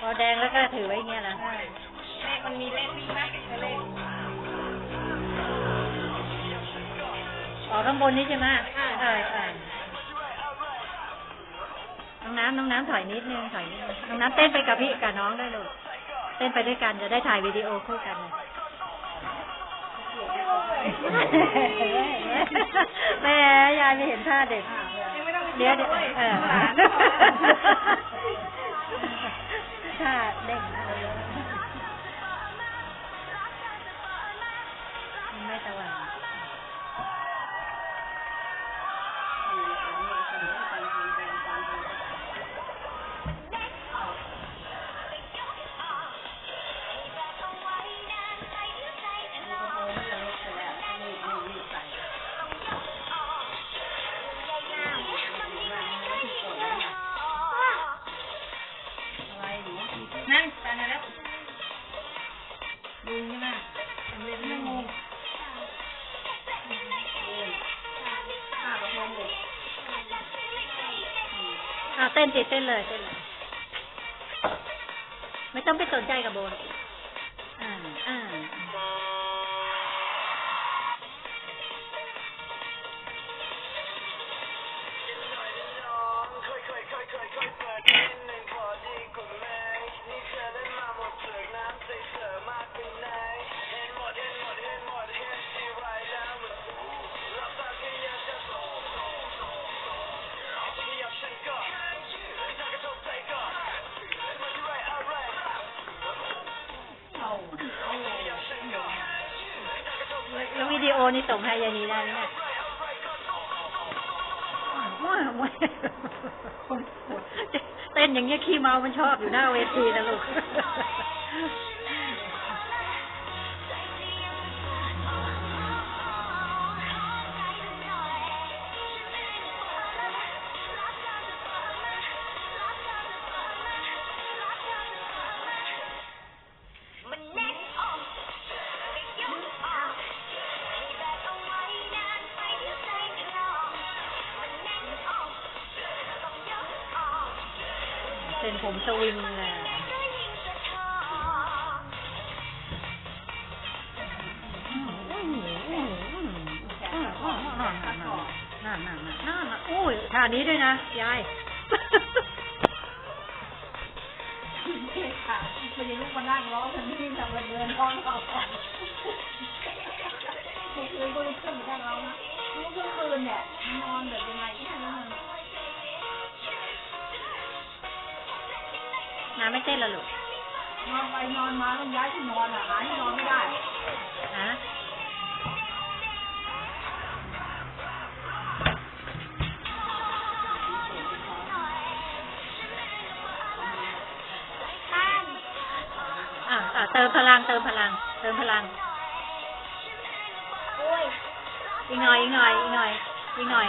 พอแดงแล้วก็ถือไว้เงี้ยนะเลขมันมีเลขวิ่งไหมเลขออกข้างบนนี้ใช่ไหมเออเออน้องน้ำน้องน้ำถอยนิดนึงถอยนิดนึงน้องน้ำเต้นไปกับพี่กับน้องได้ลูกเต้นไปด้วยกันจะได้ถ่ายวิดีโอคู่กันเลยแม่ยายไม่เห็นท่าเด็กเดี๋ยวเดี๋ยวช่เออ หลานท่าเด้งไม่สว่างนั่น เต้นติดเต้นเลยเต้นเลย ไม่ต้องไปสนใจกับโบน โอนี่ส่งให้ยายนีได้ไหมเนี่ยว้าวว้าวเต้นอย่างเงี้ยขี้เมา มันชอบอยู่หน้าเวทีนะลูก เป็นผมสวิงเลยนั่นนั่นนั่นนั่นนั่นโอ้ยท่านี้ด้วยนะยายค่ะมันยังลูกมานั่งร้องทันทีทำเดินร้องเร้องทุกคืนก็ลุกขึ้นมานั่งร้องนะลุกขึ้นคืนเนี่ยนอนแบบยังไงแค่นั้น นน้ำไม่เต้นละลูกนอนไปนอนมาต้องย้ายที่นอนอะหาที่นอนไม่ได้ฮะอะอะเติมพลังเติมพลัง เติมพลังอีกหน่อยอีกหน่อยอีกหน่อยอีกหน่อย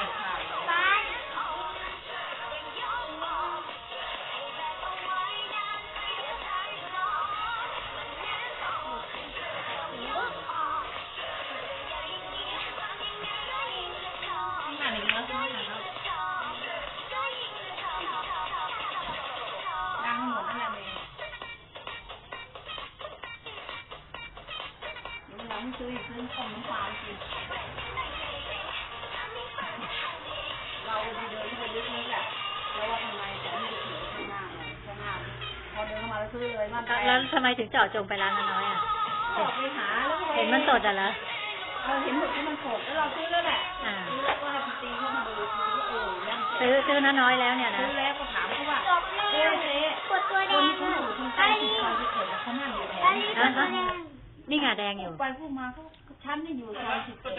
เดี๋ยวเราไม่ซื้ออีกซื้อต้มน้ำปลากินเราไปเดินเข้าไปลึกๆแหละแล้วว่าทำไมจะไม่ถึงข้างหน้าเลยข้างหน้าพอเดินเข้ามาแล้วซื้อเลยมันแล้วทำไมถึงเจาะจงไปร้านน้อยๆอะออกไปหาแล้วก็เห็นมันสดอะเหรอเราเห็นหมดที่มันสดแล้วเราซื้อแล้วแหละอ่าซื้อแล้วก็ให้พี่ตีเข้ามาดูดูว่าเออยังซื้อซื้อน้อยๆแล้วเนี่ยนะซื้อแล้วก็ถามเขาว่าจบแล้เจ๊วเจ๊กดตัวแดคนงที่อะอยู่ทางอะใต้ไรที่ซอยที่เกิดเขานั่งอยู่แถวอะไรนี้กดตัวแดง นี่ไงแดงอยู่ ไปพูดมาเขาชั้นนี่อยู่ซอยสิบเจ็ด